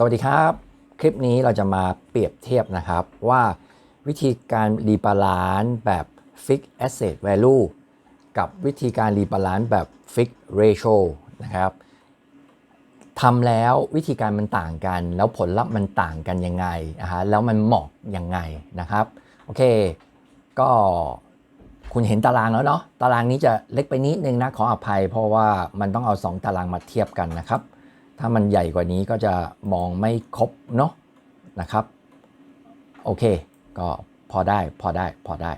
สวัสดีครับ คลิปนี้เราจะมาเปรียบเทียบนะครับว่าวิธีการรีบาลานซ์แบบ Fixed Asset Value กับวิธีการรีบาลานซ์แบบ Fixed Ratio นะครับทำแล้ววิธีการมันต่างกัน แล้วผลลัพธ์มันต่างกันยังไงนะฮะแล้วมันเหมาะยังไงนะครับโอเค ก็คุณเห็นตารางแล้วเนาะตารางนี้จะเล็กไปนิดนึงนะขออภัย เพราะว่ามันต้องเอา 2 ตารางมาเทียบกันนะครับ ถ้ามันใหญ่กว่านี้ก็จะมองไม่ครบเนาะนะครับ โอเค ก็พอได้พอได้พอได้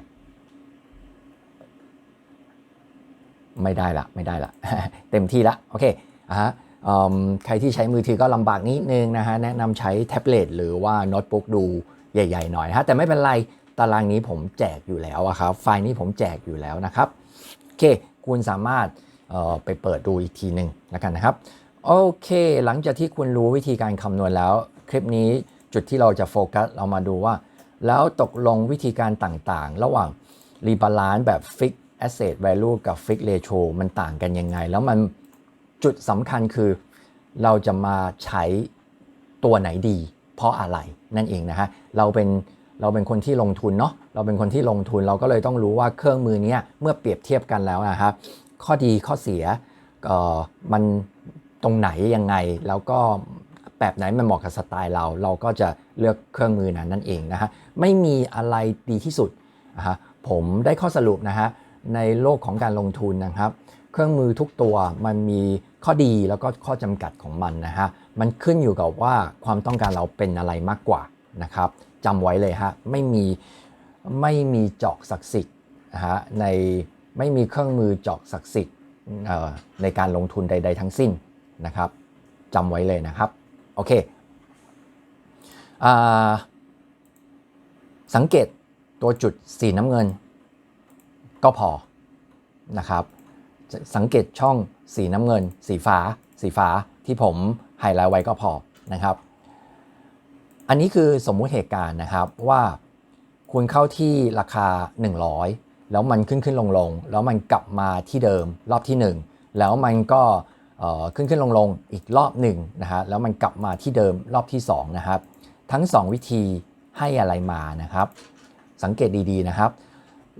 ไม่ได้ละไม่ได้ละเต็มที่ละโอเคอะฮะใครที่ใช้มือถือก็ลำบากนิดนึงนะฮะ แนะนำใช้แท็บเล็ตหรือว่าโน้ตบุ๊กดูใหญ่ ๆ หน่อยนะฮะ แต่ไม่เป็นไร ตารางนี้ผมแจกอยู่แล้วครับ ไฟล์นี้ผมแจกอยู่แล้วนะครับ โอเค คุณสามารถไปเปิดดูอีกทีหนึ่งแล้วกันนะครับ โอเค หลังจากที่คุณรู้วิธีการคำนวณแล้ว คลิปนี้จุดที่เราจะโฟกัสเรามาดูว่า แล้วตกลงวิธีการต่างๆ ระหว่างรีบาลานซ์แบบ Fixed Asset Value กับ Fixed Ratio มันต่างกันยังไง แล้วมันจุดสำคัญคือ เราจะมาใช้ตัวไหนดี เพราะอะไรนั่นเองนะฮะเราเป็นเราเป็นคนที่ลงทุนเนาะเราเป็นคนที่ลงทุนเราก็เลยต้องรู้ว่าเครื่องมือนี้เมื่อเปรียบเทียบกันแล้วนะครับข้อดีข้อเสียเอ่อมัน ตรงไหนยังไง แล้วก็แบบไหนมันเหมาะกับสไตล์เรา เราก็จะเลือกเครื่องมือนั้นนั่นเองนะฮะไม่มีอะไรดีที่สุดนะฮะผมได้ข้อสรุปนะฮะในโลกของการลงทุนนะครับ เครื่องมือทุกตัวมันมีข้อดีแล้วก็ข้อจำกัดของมันนะฮะมันขึ้นอยู่กับว่าความต้องการเราเป็นอะไรมากกว่านะครับจำไว้เลยฮะไม่มีไม่มีเจาะศักดิ์สิทธิ์นะฮะในไม่มีเครื่องมือเจาะศักดิ์สิทธิ์เอ่อในการลงทุนใด ๆ ทั้งสิ้น นะครับจำไว้เลยนะครับ โอเคอสังเกตตัวจุดสีน้ำเงิน ก็พอนะครับ สังเกตช่องสีน้ำเงิน สีฟ้า สีฟ้าที่ผมไฮไลท์ไว้ก็พอนะครับ อันนี้คือสมมุติเหตุการณ์นะครับว่าคุณเข้าที่ราคา 100 แล้วมันขึ้นขึ้นลงลงแล้วมันกลับมาที่เดิมรอบที่ 1 แล้วมันก็ ขึ้นขึ้นลงลงอีกรอบหนึ่งนะฮะแล้วมันกลับมาที่เดิมรอบที่2นะครับทั้ง 2 วิธีให้อะไรมานะครับ สังเกตดีๆนะครับ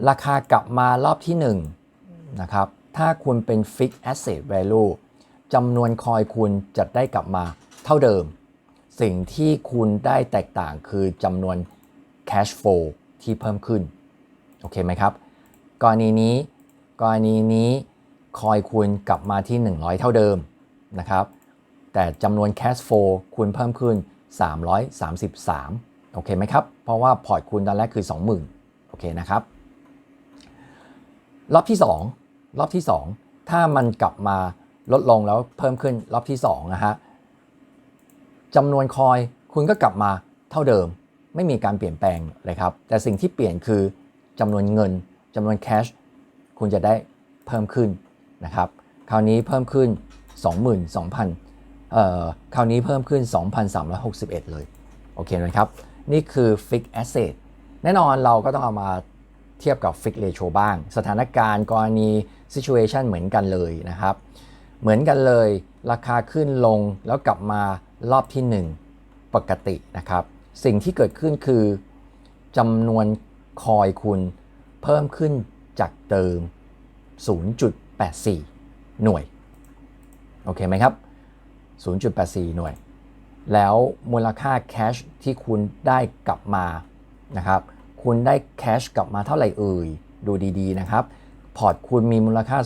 ราคากลับมารอบที่1นะครับถ้าคุณเป็น Fixed Asset Value จำนวนคอยคุณจะได้กลับมาเท่าเดิม สิ่งที่คุณได้แตกต่างคือจำนวน Cash Flow ที่เพิ่มขึ้น โอเคไหมครับ กรณีนี้ กรณีนี้ คอยคุณกลับมาที่ 100 เท่าเดิมนะครับ แต่จำนวน Cash Flow คุณเพิ่มขึ้น 333 โอเคไหมครับ เพราะว่าพอร์ตคุณตอนแรกคือ 20,000 โอเคนะครับ รอบที่ 2 รอบที่ 2 ถ้ามันกลับมาลดลงแล้วเพิ่มขึ้นรอบที่2นะฮะจำนวนคอยคุณก็กลับมาเท่าเดิม ไม่มีการเปลี่ยนแปลงเลยครับ แต่สิ่งที่เปลี่ยนคือจำนวนเงินจำนวนแคชคุณจะได้เพิ่มขึ้น นะครับ คราวนี้เพิ่มขึ้น 22,000เอ่อคราวนี้เพิ่มขึ้น 2,361 เลย โอเคไหมครับ นี่คือ Fixed Asset แน่นอนเราก็ต้องเอามาเทียบกับ Fixed Ratio บ้าง สถานการณ์กรณี Situation เหมือนกันเลยนะครับ เหมือนกันเลย ราคาขึ้นลงแล้วกลับมารอบที่ 1 ปกตินะครับ สิ่งที่เกิดขึ้นคือจำนวนคอยคุณเพิ่มขึ้นจากเดิม 0.84 หน่วย โอเคไหมครับ 0.84 หน่วย แล้วมูลค่าแคชที่คุณได้กลับมานะครับ คุณได้แคชกลับมาเท่าไหร่เอ่ย ดูดีๆนะครับ พอร์ตคุณมีมูลค่า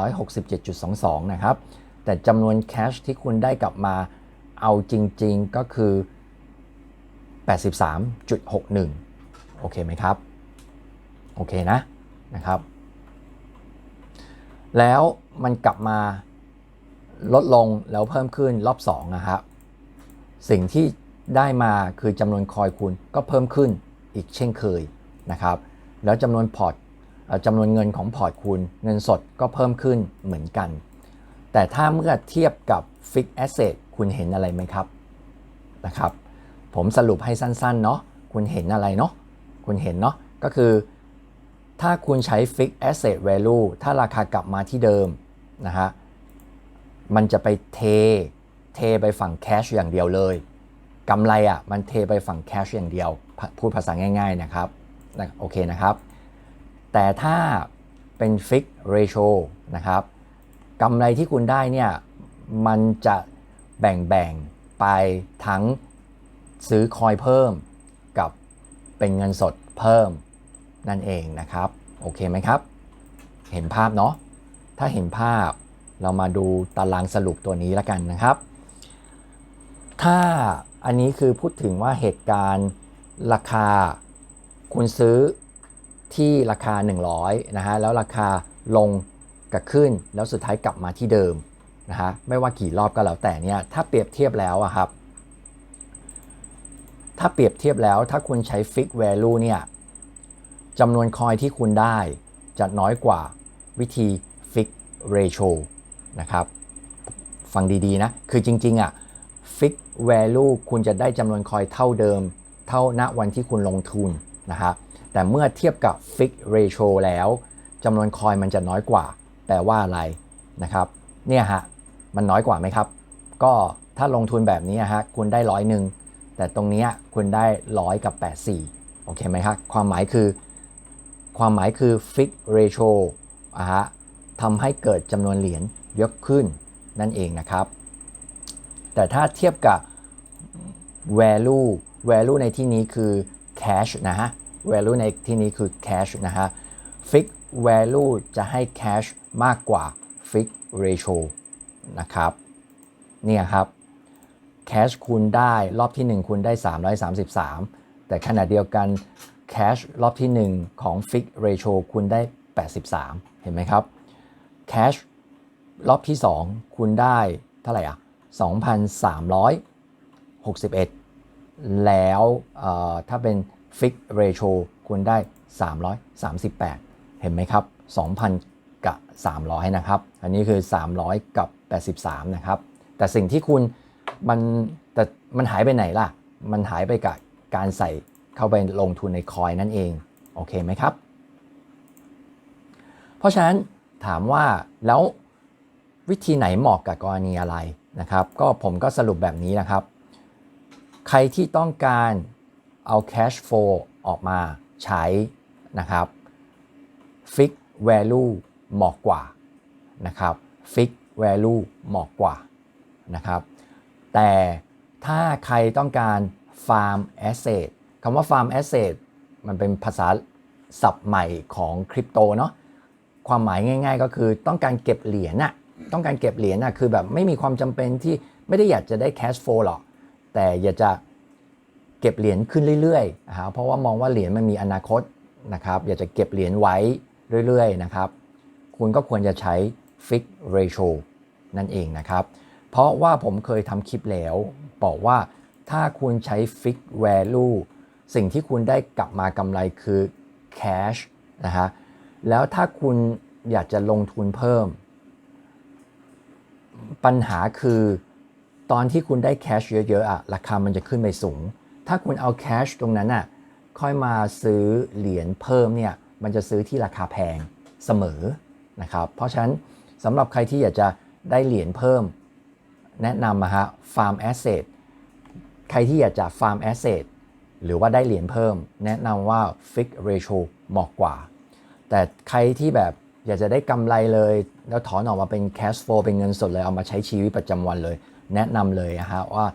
2167.22 นะครับ แต่จำนวนแคชที่คุณได้กลับมาเอาจริงๆก็คือ 83.61 โอเคไหมครับ โอเคนะนะครับ แล้วมันกลับมาลดลงแล้วเพิ่มขึ้นรอบ2นะครับสิ่งที่ได้มาคือจำนวนคอยคุณก็เพิ่มขึ้นอีกเช่นเคยนะครับ แล้วจำนวนพอร์ตจำนวนเงินของพอร์ตคุณ เงินสดก็เพิ่มขึ้นเหมือนกัน แต่ถ้าเมื่อเทียบกับ Fixed Asset คุณเห็นอะไรไหมครับนะครับ ผมสรุปให้สั้นๆเนาะคุณเห็นอะไรเนาะคุณเห็นเนาะก็คือ ถ้าคุณใช้ Fixed Asset Value ถ้าราคากลับมาที่เดิมนะฮะมันจะไปเท เทไปฝั่งแคชอย่างเดียวเลยกำไรอะมันเทไปฝั่งแคชอย่างเดียว พูดภาษาง่ายๆนะครับนะโอเคนะครับ แต่ถ้าเป็นฟิกเรโชนะครับกำไรที่คุณได้เนี่ยมันจะแบ่งๆไปทั้งซื้อคอยเพิ่มกับเป็นเงินสดเพิ่ม นั่นเองนะครับ โอเคไหมครับ เห็นภาพเนาะ ถ้าเห็นภาพเรามาดูตารางสรุปตัวนี้แล้วกันนะครับ ถ้าอันนี้คือพูดถึงว่าเหตุการณ์ราคาคุณซื้อที่ราคา 100นะฮะแล้วราคาลงกับขึ้น แล้วสุดท้ายกลับมาที่เดิมนะฮะไม่ว่ากี่รอบก็แล้วแต่เนี่ยถ้าเปรียบเทียบแล้วอะครับ ถ้าเปรียบเทียบแล้วถ้าคุณใช้ Fix Value เนี่ย จำนวนคอยที่คุณได้จะน้อยกว่าวิธี Fix Ratio นะครับ ฟังดีๆนะ คือจริงๆอะ Fix Value คุณจะได้จำนวนคอยเท่าเดิม เท่าณวันที่คุณลงทุนนะครับแต่เมื่อเทียบกับ Fix Ratio แล้วจำนวนคอยมันจะน้อยกว่า แปลว่าอะไรนะครับ เนี่ยฮะ มันน้อยกว่าไหมครับ ก็ถ้าลงทุนแบบนี้ฮะ คุณได้ร้อยหนึ่งแต่ตรงนี้คุณได้ร้อยกับ 84 โอเคไหมครับ ความหมายคือ ความหมายคือ Fix Ratio อะฮะทำให้เกิดจำนวนเหรียญยอะขึ้นนั่นเองนะครับ แต่ถ้าเทียบกับ value value ในที่นี้คือ cash นะฮะ value ในที่นี้คือ cash นะฮะ fix value จะให้ cash มากกว่า fix ratio นะครับเนี่ยครับ cash คุณได้รอบที่ 1คุณได้ 333 แต่ขณะเดียวกัน cash รอบที่ 1 ของ fix ratio คุณได้ 83 เห็นไหมครับ cash รอบที่ 2 คุณได้เท่าไหร่อะ 2,361 แล้วถ้าเป็น fix ratio คุณได้ 338 เห็นไหมครับ 2,000 กับ 300 นะครับ อันนี้คือ 300 กับ 83 นะครับ แต่สิ่งที่คุณมันแต่มันหายไปไหนล่ะ มันหายไปกับการใส่ เข้าไปลงทุนในคอยนั่นเอง โอเคไหมครับ เพราะฉะนั้นถามว่าแล้ววิธีไหนเหมาะกับกรณีอะไรนะครับ ก็ผมก็สรุปแบบนี้นะครับ ใครที่ต้องการเอา cash flow ออกมาใช้นะครับ fix value เหมาะกว่านะครับ fix value เหมาะกว่านะครับ แต่ถ้าใครต้องการ farm asset คำว่า farm asset มันเป็นภาษาศัพท์ใหม่ของคริปโตเนาะความหมายง่าย ๆ ก็คือต้องการเก็บเหรียญน่ะต้องการเก็บเหรียญน่ะคือแบบไม่มีความจำเป็นที่ไม่ได้อยากจะได้ cash flow หรอก แต่อยากจะเก็บเหรียญขึ้นเรื่อยๆนะครับเพราะว่ามองว่าเหรียญมันมีอนาคตนะครับอยากจะเก็บเหรียญไว้เรื่อยๆนะครับคุณก็ควรจะใช้ fix ratio นั่นเองนะครับ เพราะว่าผมเคยทำคลิปแล้ว บอกว่าถ้าคุณใช้ fix value สิ่งที่คุณได้กลับมากำไรคือ cash นะฮะแล้วถ้าคุณอยากจะลงทุนเพิ่ม ปัญหาคือตอนที่คุณได้แคชเยอะๆอะราคามันจะขึ้นไปสูง ถ้าคุณเอาแคชตรงนั้นอะค่อยมาซื้อเหรียญเพิ่มเนี่ยมันจะซื้อที่ราคาแพงเสมอนะครับ เพราะฉะนั้นสำหรับใครที่อยากจะได้เหรียญเพิ่ม แนะนำมาฮะ farm asset ใครที่อยากจะ farm asset หรือว่าได้เหรียญเพิ่ม แนะนำว่า fix ratio เหมาะกว่า แต่ใครที่แบบอยากจะได้กำไรเลย แล้วถอนออกมาเป็น cash flow เป็นเงินสดเลย เอามาใช้ชีวิตประจำวันเลย แนะนำเลยนะฮะว่า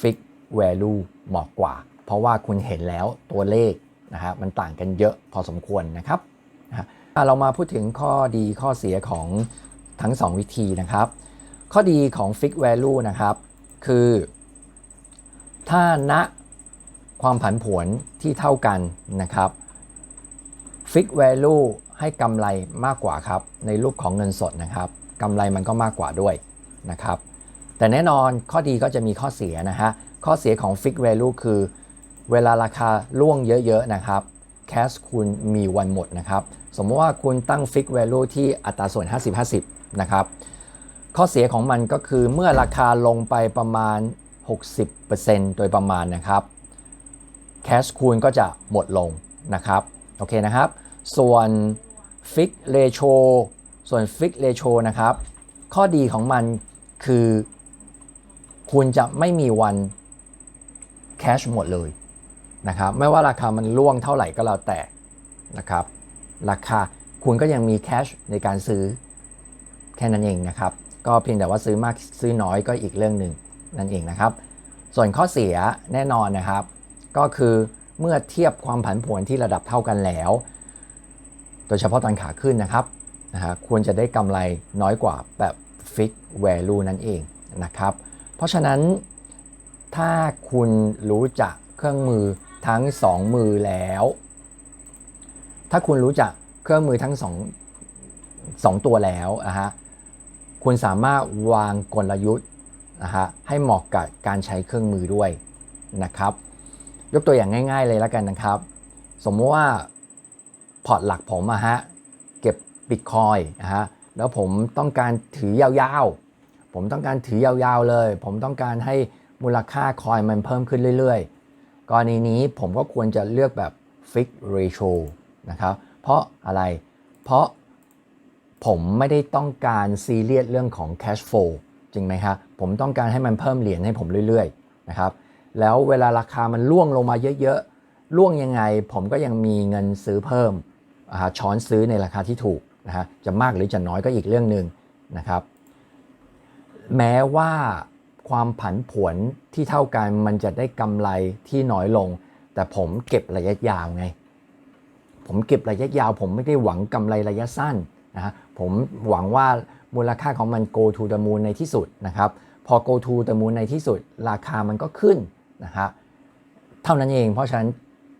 fix value เหมาะกว่า เพราะว่าคุณเห็นแล้วตัวเลขนะฮะมันต่างกันเยอะพอสมควรนะครับนะะเรามาพูดถึงข้อดีข้อเสียของทั้ง 2 วิธีนะครับ ข้อดีของ fix value นะครับ คือ ถ้าณ ความผันผวนที่เท่ากันนะครับ fix value ให้กำไรมากกว่าครับ ในรูปของเงินสดนะครับกำไรมันก็มากกว่าด้วยนะครับ แต่แน่นอนข้อดีก็จะมีข้อเสียนะฮะข้อเสียของ fix value คือ เวลาราคาล่วงเยอะๆนะครับ cash คุณมีวันหมดนะครับ สมมติว่าคุณตั้ง fix value ที่อัตราส่วน 50-50 นะครับ ข้อเสียของมันก็คือเมื่อราคาลงไปประมาณ 60%โดยประมาณนะครับ cash คุณก็จะหมดลงนะครับโอเคนะครับ ส่วน fix ratio ส่วน fix ratio นะครับ ข้อดีของมันคือ คุณจะไม่มีวัน cash หมดเลยนะครับไม่ว่าราคามันล่วงเท่าไหร่ก็แล้วแต่นะครับราคาคุณก็ยังมี cash ในการซื้อแค่นั้นเองนะครับ ก็เพียงแต่ว่าซื้อมากซื้อน้อยก็อีกเรื่องหนึ่งนั่นเองนะครับ ส่วนข้อเสียแน่นอนนะครับ ก็คือเมื่อเทียบความผันผวนที่ระดับเท่ากันแล้ว โดยเฉพาะตอนขาขึ้นนะครับนะฮะควรจะได้กำไรน้อยกว่าแบบ fix value นั่นเองนะครับ เพราะฉะนั้นถ้าคุณรู้จักเครื่องมือทั้ง 2 มือแล้ว ถ้าคุณรู้จักเครื่องมือทั้ง2 2ตัวแล้วนะฮะคุณสามารถวางกลยุทธ์นะฮะให้เหมาะกับการใช้เครื่องมือด้วยนะครับ ยกตัวอย่างง่าย ๆ เลยแล้วกันนะครับ สมมติว่าพอร์ตหลักผมอะฮะเก็บบิตคอยนะฮะแล้วผมต้องการถือยาวๆ ผมต้องการถือยาวๆเลย ผมต้องการให้มูลค่าคอยมันเพิ่มขึ้นเรื่อยๆ กรณีนี้ผมก็ควรจะเลือกแบบ fix ratio นะครับเพราะอะไรเพราะผมไม่ได้ต้องการซีเรียสเรื่องของ cash flow จริงไหมครับผมต้องการให้มันเพิ่มเหรียญให้ผมเรื่อยๆนะครับ แล้วเวลาราคามันล่วงลงมาเยอะๆล่วงยังไง ผมก็ยังมีเงินซื้อเพิ่มช้อนซื้อในราคาที่ถูกนะฮะจะมากหรือจะน้อยก็อีกเรื่องหนึ่งนะครับ แม้ว่าความผันผวนที่เท่ากันมันจะได้กำไรที่น้อยลง แต่ผมเก็บระยะยาวไง ผมเก็บระยะยาว ผมไม่ได้หวังกำไรระยะสั้นนะฮะผมหวังว่ามูลค่าของมัน go to the moon ในที่สุดนะครับ พอ go to the moon ในที่สุด ราคามันก็ขึ้น นะฮะเท่านั้นเอง เพราะฉะนั้น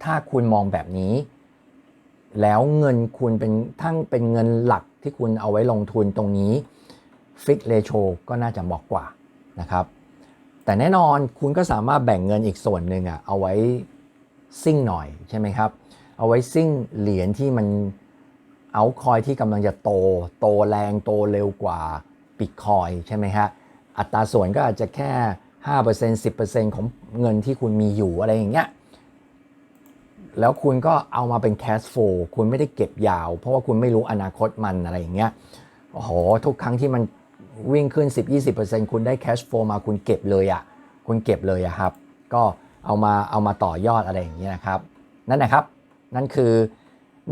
ถ้าคุณมองแบบนี้ แล้วเงินคุณเป็นทั้งเป็นเงินหลักที่คุณเอาไว้ลงทุนตรงนี้ฟิกเ t โชก็น่าจะเหมาะกว่านะครับแต่แน่นอนคุณก็สามารถแบ่งเงินอีกส่วนหนึ่งอะเอาไว้ซิ่งหน่อยใช่ไหมครับ เอาไว้ซิ่งเหรียญที่มันเอาคอยที่กำลังจะโต โตแรงโตเร็วกว่าบิตคอยใช่ไหมฮะอัตราส่วนก็อาจจะแค่ 5% 10%ของเงินที่คุณมีอยู่อะไรอย่างเงี้ยแล้วคุณก็เอามาเป็น cash flow คุณไม่ได้เก็บยาว เพราะว่าคุณไม่รู้อนาคตมันอะไรอย่างเงี้ยโอ้โหทุกครั้งที่มันวิ่งขึ้น 10-20%คุณได้ cash flow มาคุณเก็บเลยอะ่ะคุณเก็บเลยอะครับ ก็เอามาเอามาต่อยอดอะไรอย่างเงี้ยนะครับ นั่นนะครับ นั่นคือ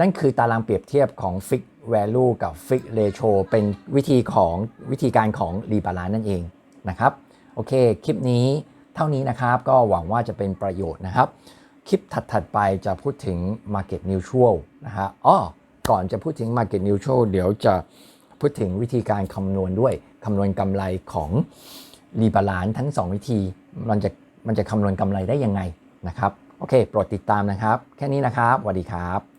นั่นคือตารางเปรียบเทียบของ Fix Value กับ Fix Ratio เป็นวิธีของวิธีการของ Rebalance นั่นเองนะครับ โอเค คลิปนี้เท่านี้นะครับ ก็หวังว่าจะเป็นประโยชน์นะครับ คลิปถัด ๆ ไปจะพูดถึง Market Neutral นะฮะอ้อก่อนจะพูดถึง Market Neutral เดี๋ยวจะพูดถึงวิธีการคำนวณด้วยคำนวณกำไรของ Rebalance ทั้ง 2 วิธี มันจะมันจะคำนวณกำไรได้ยังไงนะครับ โอเค โปรดติดตามนะครับ แค่นี้นะครับสวัสดีครับ